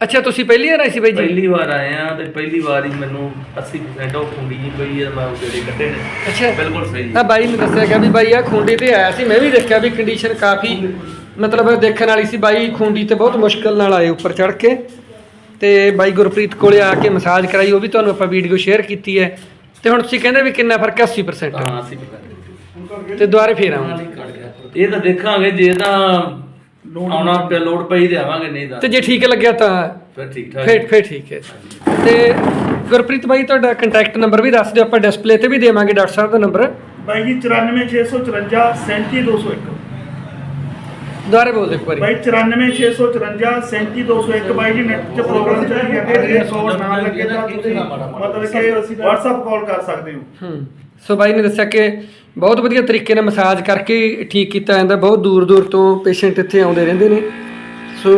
ਅੱਛਾ ਤੁਸੀਂ ਪਹਿਲੀ ਵਾਰ ਆਏ ਸੀ ਬਾਈ ਜੀ? ਪਹਿਲੀ ਵਾਰ ਆਏ ਆ ਤੇ ਪਹਿਲੀ ਵਾਰ ਹੀ ਮੈਨੂੰ 80% ਉਹ ਖੁੰਡੀ ਜੀ ਪਈ ਹੈ ਮੈਂ ਉਹ ਜਿਹੜੇ ਕੱਢੇ ਨੇ। ਅੱਛਾ। ਬਿਲਕੁਲ ਸਹੀ ਆ ਬਾਈ ਨੇ ਦੱਸਿਆ ਕਿ ਵੀ ਬਾਈ ਆ ਖੁੰਡੀ ਤੇ ਆਇਆ ਸੀ ਮੈਂ ਵੀ ਦੇਖਿਆ ਵੀ ਕੰਡੀਸ਼ਨ ਕਾਫੀ ਮਤਲਬ ਦੇਖਣ ਵਾਲੀ ਸੀ। ਬਾਈ ਖੁੰਡੀ ਤੇ ਬਹੁਤ ਮੁਸ਼ਕਲ ਨਾਲ ਆਏ ਉੱਪਰ ਚੜ ਕੇ। ਤੇ ਬਾਈ ਗੁਰਪ੍ਰੀਤ ਕੋਲੇ ਆ ਕੇ ਮਸਾਜ ਕਰਾਈ ਉਹ ਵੀ ਤੁਹਾਨੂੰ ਆਪਾਂ ਵੀਡੀਓ ਸ਼ੇਅਰ ਕੀਤੀ ਹੈ। ਤੇ ਹੁਣ ਤੁਸੀਂ ਕਹਿੰਦੇ ਵੀ ਕਿੰਨਾ ਫ਼ਰਕ ਹੈ? 80% ਹਾਂ 80% ਤੇ ਦੁਬਾਰੇ ਫੇਰ ਆਵਾਂਗੇ ਇਹ ਤਾਂ ਦੇਖਾਂਗੇ ਜੇ ਤਾਂ ਆਉਣਾ ਤੇ ਲੋਡ ਪਈ ਤੇ ਆਵਾਂਗੇ ਨਹੀਂ ਤਾਂ। ਤੇ ਜੇ ਠੀਕ ਲੱਗਿਆ ਤਾਂ ਫਿਰ ਠੀਕ ਠਾਕ। ਫੇਰ ਫੇਰ ਠੀਕ ਹੈ। ਤੇ ਗੁਰਪ੍ਰੀਤ ਬਾਈ ਤੁਹਾਡਾ ਕੰਟੈਕਟ ਨੰਬਰ ਵੀ ਦੱਸ ਦਿਓ ਆਪਾਂ ਡਿਸਪਲੇ ਤੇ ਵੀ ਦੇਵਾਂਗੇ ਡਾਕਟਰ ਸਾਹਿਬ ਦਾ ਨੰਬਰ ਬਾਈ ਜੀ 94654 37201 ਦੁਬਾਰੇ ਬੋਲ ਦਿਓ ਇੱਕ ਵਾਰੀ। ਬਾਈ 94654 37201 ਬਾਈ ਜੀ ਨੈਟ 'ਚ ਪ੍ਰੋਬਲਮ ਚੱਲ ਰਹੀ ਹੈ ਜੇ ਸੋਰਸ ਨਾ ਲੱਗੇ ਤਾਂ ਤੁਸੀਂ ਮਤਲਬ ਕਿ WhatsApp ਕਾਲ ਕਰ ਸਕਦੇ ਹੋ। ਹੂੰ। ਸੋ ਬਾਈ ਨੇ ਦੱਸਿਆ ਕਿ ਬਹੁਤ ਵਧੀਆ ਤਰੀਕੇ ਨਾਲ ਮਸਾਜ ਕਰਕੇ ਠੀਕ ਕੀਤਾ ਜਾਂਦਾ। ਬਹੁਤ ਦੂਰ ਦੂਰ ਤੋਂ ਪੇਸ਼ੈਂਟ ਇੱਥੇ ਆਉਂਦੇ ਰਹਿੰਦੇ ਨੇ। ਸੋ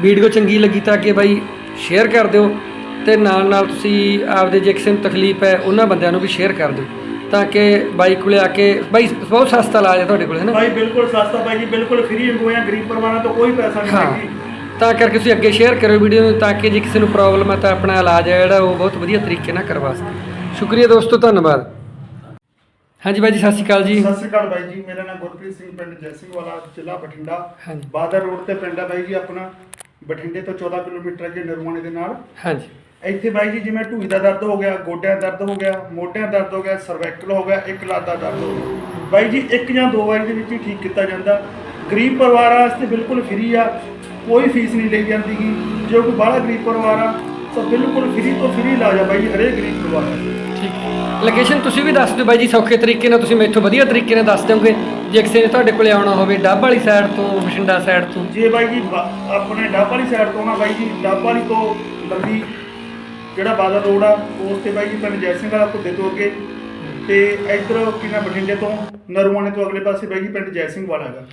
ਵੀਡੀਓ ਚੰਗੀ ਲੱਗੀ ਤਾਂ ਕਿ ਬਾਈ ਸ਼ੇਅਰ ਕਰ ਦਿਓ ਤੇ ਨਾਲ ਨਾਲ ਤੁਸੀਂ ਆਪਦੇ ਜੇ ਕਿਸੇ ਨੂੰ ਤਕਲੀਫ ਹੈ ਉਹਨਾਂ ਬੰਦਿਆਂ ਨੂੰ ਵੀ ਸ਼ੇਅਰ ਕਰ ਦਿਓ ਤਾਂ ਕਿ ਬਾਈ ਕੋਲੇ ਆ ਕੇ ਬਾਈ ਬਹੁਤ ਸਸਤਾ ਇਲਾਜ ਹੈ ਤੁਹਾਡੇ ਕੋਲ ਹੈ ਨਾ? ਬਾਈ ਬਿਲਕੁਲ ਸਸਤਾ ਬਾਈ ਜੀ ਬਿਲਕੁਲ ਫ੍ਰੀ ਹੋਇਆ ਗਰੀਬ ਪਰਿਵਾਰਾਂ ਤੋਂ ਕੋਈ ਪੈਸਾ ਨਹੀਂ ਲੱਗੀ ਤਾਂ ਕਰਕੇ ਤੁਸੀਂ ਅੱਗੇ ਸ਼ੇਅਰ ਕਰੋ ਵੀਡੀਓ ਨੂੰ ਤਾਂ ਕਿ ਜੇ ਕਿਸੇ ਨੂੰ ਪ੍ਰੋਬਲਮ ਹੈ ਤਾਂ ਆਪਣਾ ਇਲਾਜ ਹੈ ਜਿਹੜਾ ਉਹ ਬਹੁਤ ਵਧੀਆ ਤਰੀਕੇ ਨਾਲ ਕਰਵਾ ਸਕੇ। ਸ਼ੁਕਰੀਆ ਦੋਸਤੋ ਧੰਨਵਾਦ। ਹਾਂਜੀ ਬਾਈ ਜੀ ਸਤਿ ਸ਼੍ਰੀ ਅਕਾਲ ਜੀ। ਸਤਿ ਸ੍ਰੀ ਅਕਾਲ ਬਾਈ ਜੀ ਮੇਰਾ ਨਾਮ ਗੁਰਪ੍ਰੀਤ ਸਿੰਘ ਪਿੰਡ ਜੈ ਸਿੰਘ ਵਾਲਾ ਜ਼ਿਲ੍ਹਾ ਬਠਿੰਡਾ। ਹਾਂਜੀ। ਬਾਦਰ ਰੋਡ ਤੇ ਪਿੰਡ ਹੈ ਬਾਈ ਜੀ ਆਪਣਾ ਬਠਿੰਡੇ ਤੋਂ 14 ਕਿਲੋਮੀਟਰ ਅੱਗੇ ਨਰਵਾਣੇ ਦੇ ਨਾਲ। ਹਾਂਜੀ। ਇੱਥੇ ਬਾਈ ਜੀ ਜਿਵੇਂ ਢੂਈ ਦਾ ਦਰਦ ਹੋ ਗਿਆ ਗੋਡਿਆਂ ਦਾ ਦਰਦ ਹੋ ਗਿਆ ਮੋਢਿਆਂ ਦਾ ਦਰਦ ਹੋ ਗਿਆ ਸਰਵਾਈਕਲ ਹੋ ਗਿਆ ਇੱਕ ਲੱਤ ਦਾ ਦਰਦ ਹੋ ਗਿਆ। ਬਾਈ ਜੀ ਇੱਕ ਜਾਂ ਦੋ ਵਾਰੀ ਦੇ ਵਿੱਚ ਹੀ ਠੀਕ ਕੀਤਾ ਜਾਂਦਾ। ਗਰੀਬ ਪਰਿਵਾਰਾਂ ਵਾਸਤੇ ਬਿਲਕੁਲ ਫ੍ਰੀ ਆ ਕੋਈ ਫੀਸ ਨਹੀਂ ਲਈ ਜਾਂਦੀ ਗੀ ਜੇ ਕੋਈ ਬਾਹਲਾ ਗਰੀਬ ਪਰਿਵਾਰ ਆ ਤਾਂ ਬਿਲਕੁਲ ਫ੍ਰੀ ਤੋਂ ਫ੍ਰੀ ਇਲਾਜ ਆ ਬਾਈ ਜੀ ਹਰੇਕ ਗਰੀਬ ਪਰਿਵਾਰ ਦਾ ਠੀਕ ਲੋਕੇਸ਼ਨ ਤੁਸੀਂ ਵੀ ਦੱਸ ਦਿਓ ਬਾਈ ਜੀ ਸੌਖੇ ਤਰੀਕੇ ਨਾਲ ਤੁਸੀਂ ਮੈਥੋਂ ਵਧੀਆ ਤਰੀਕੇ ਨਾਲ ਦੱਸ ਦਿਓਗੇ। ਜੇ ਕਿਸੇ ਨੇ ਤੁਹਾਡੇ ਕੋਲੇ ਆਉਣਾ ਹੋਵੇ ਡੱਬ ਵਾਲੀ ਸਾਈਡ ਤੋਂ ਬਠਿੰਡਾ ਸਾਈਡ ਤੋਂ। ਜੇ ਬਾਈ ਜੀ ਬਾ- ਆਪਣੇ ਡੱਬ ਵਾਲੀ ਸਾਈਡ ਤੋਂ ਨਾ ਬਾਈ ਜੀ ਡੱਬ ਵਾਲੀ ਤੋਂ ਲੰਬੀ ਜਿਹੜਾ ਬਾਦਲ ਰੋਡ ਆ ਉਸ ਤੇ ਬਾਈ ਜੀ ਪਿੰਡ ਜੈ ਸਿੰਘ ਵਾਲਾ ਘੁੱਦੇ ਤੋਂ ਅੱਗੇ। ਤੇ ਇੱਧਰ ਕਿਨਾ ਬਠਿੰਡੇ ਤੋਂ ਨਰਵਾਣੇ ਤੋਂ ਅਗਲੇ ਪਾਸੇ ਬਾਈ ਜੀ ਪਿੰਡ ਜੈ ਸਿੰਘ ਵਾਲਾ ਹੈਗਾ।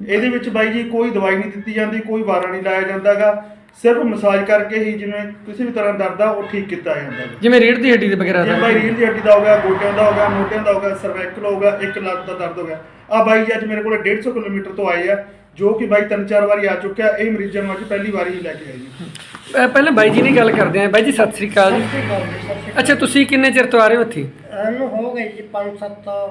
ਇਹਦੇ ਵਿੱਚ ਬਾਈ ਜੀ ਕੋਈ ਦਵਾਈ ਨਹੀਂ ਦਿੱਤੀ ਜਾਂਦੀ ਕੋਈ ਵਾਰਾ ਨਹੀਂ ਲਾਇਆ ਜਾਂਦਾਗਾ। ਸਿਰਫ ਮਸਾਜ ਕਰਕੇ ਹੀ ਜਿਵੇਂ ਕਿਸੇ ਵੀ ਤਰ੍ਹਾਂ ਦਾ ਦਰਦ ਆ ਉਹ ਠੀਕ ਕੀਤਾ ਜਾਂਦਾ ਹੈ ਜਿਵੇਂ ਰੀੜ ਦੀ ਹੱਡੀ ਦੇ ਵਗੈਰਾ ਜੇ ਦਾ ਬਾਈ ਰੀੜ੍ਹ ਦੀ ਹੱਡੀ ਦਾ ਹੋ ਗਿਆ ਗੋਡਿਆਂ ਦਾ ਹੋ ਗਿਆ ਮੋਢਿਆਂ ਦਾ ਹੋ ਗਿਆ ਸਰਵਾਈਕਲ ਹੋ ਗਿਆ ਇੱਕ ਲੱਤ ਦਾ ਦਰਦ ਹੋ ਗਿਆ। ਆ ਬਾਈ ਜੀ ਅੱਜ ਮੇਰੇ ਕੋਲ 150 ਕਿਲੋਮੀਟਰ ਤੋਂ ਆਏ ਆ ਜੋ ਕਿ ਬਾਈ ਤਿੰਨ ਚਾਰ ਵਾਰੀ ਆ ਚੁੱਕਿਆ ਇਹ ਮਰੀਜ਼ਾਂ ਨੂੰ ਅੱਜ ਪਹਿਲੀ ਵਾਰੀ ਹੀ ਲੈ ਕੇ ਆਏ ਜੀ। ਅਹ ਪਹਿਲਾਂ ਬਾਈ ਜੀ ਨਾਲ ਗੱਲ ਕਰਦੇ ਆਂ। ਬਾਈ ਜੀ ਸਤਿ ਸ੍ਰੀ ਅਕਾਲ ਜੀ। ਅੱਛਾ ਤੁਸੀਂ ਕਿੰਨੇ ਚਿਰ ਤੋਂ ਆ ਰਹੇ ਹੋ ਇੱਥੇ ਇਹਨੂੰ ਹੋ ਗਏ ਜੀ 5-7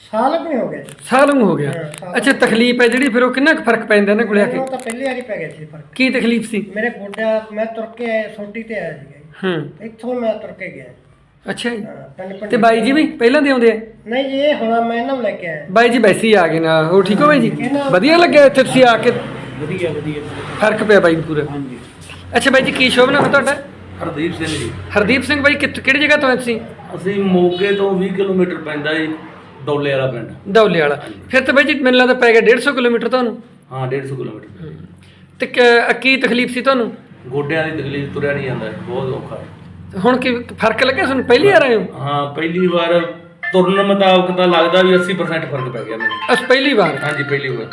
ਸਾਲ ਵੀ ਹੋ ਗਏ ਸਾਲ ਨੂੰ ਹੋ ਗਿਆ। ਹਾਂ, ਸਾਲ। ਅੱਛਾ ਤਕਲੀਫ ਹੈ ਜਿਹੜੀ ਫਿਰ ਉਹ ਕਿੰਨਾ ਕੁ ਫ਼ਰਕ ਪੈਂਦਾ ਇਹਨਾਂ ਕੋਲੇ ਆ ਕੇ? ਮੈਨੂੰ ਤਾਂ ਪਹਿਲੀ ਵਾਰੀ ਪੈ ਗਿਆ ਸੀ ਫ਼ਰਕ। ਕੀ ਤਕਲੀਫ ਸੀ? ਮੇਰੇ ਗੋਡਿਆ ਮੈਂ ਤੁਰ ਕੇ ਆਇਆ ਸੋਟੀ ਤੇ ਆਇਆ ਸੀਗਾ ਜੀ। ਹੂੰ। ਇੱਥੋਂ ਮੈਂ ਤੁਰ ਕੇ ਗਿਆ। ਅੱਛਾ ਜੀ। ਹਾਂ, ਪਿੰਡ ਪਿੰਡ ਤੇ ਬਾਈ ਜੀ ਵੀ ਪਹਿਲਾਂ ਦੇ ਆਉਂਦੇ ਆ? ਨਹੀਂ ਜੀ ਇਹ ਹੁਣ ਮੈਂ ਇਹਨਾਂ ਨੂੰ ਲੈ ਕੇ ਆਇਆ। ਬਾਈ ਜੀ ਵੈਸੇ ਹੀ ਆ ਗਏ ਨਾ ਉਹ ਠੀਕ ਹੋ ਬਾਈ ਜੀ? ਵਧੀਆ ਲੱਗਿਆ ਇੱਥੇ ਤੁਸੀਂ ਆ ਕੇ? ਵਧੀਆ ਵਧੀਆ। ਫ਼ਰਕ ਪਿਆ ਬਾਈ ਨੂੰ ਪੂਰਾ। ਹਾਂਜੀ। ਅੱਛਾ ਬਾਈ ਜੀ ਕੀ ਸ਼ੋਭ ਨਾਮ ਹੈ ਤੁਹਾਡਾ? ਹਰਦੀਪ ਸਿੰਘ ਜੀ। ਹਰਦੀਪ ਸਿੰਘ ਬਾਈ ਕਿੱਥੋਂ ਕਿਹੜੀ ਜਗ੍ਹਾ ਤੋਂ ਆਏ ਤੁਸੀਂ? ਅਸੀਂ ਮੋਗੇ ਤੋਂ 20 ਕਿਲੋਮੀਟਰ ਪੈਂਦਾ ਜੀ। ਡੋਲੇ ਵਾਲਾ ਪਿੰਡ। ਦੌਲੇ ਵਾਲਾ। ਫਿਰ ਤਾਂ ਬਾਈ ਜੀ ਮੈਨੂੰ ਲੱਗਦਾ ਪੈ ਗਿਆ 150 ਕਿਲੋਮੀਟਰ ਤੁਹਾਨੂੰ? ਹਾਂ 150 ਕਿਲੋਮੀਟਰ। ਤੇ ਕ- ਕੀ ਤਕਲੀਫ ਸੀ ਤੁਹਾਨੂੰ? ਗੋਡਿਆਂ ਦੀ ਤਕਲੀਫ ਤੁਰਿਆ ਨਹੀਂ ਜਾਂਦਾ ਬਹੁਤ ਔਖਾ। ਹੈ। ਹੁਣ ਕੀ ਫ਼ਰਕ ਲੱਗਿਆ ਤੁਹਾਨੂੰ? ਪਹਿਲੀ ਵਾਰ ਆਏ ਹੋ? ਹਾਂ ਪਹਿਲੀ ਵਾਰ ਤੁਰਨ ਮੁਤਾਬਕ ਤਾਂ ਲੱਗਦਾ ਵੀ 80% ਫ਼ਰਕ ਪੈ ਗਿਆ ਮੈਨੂੰ। ਅਸ ਪਹਿਲੀ ਵਾਰ? ਹਾਂਜੀ ਪਹਿਲੀ ਵਾਰ।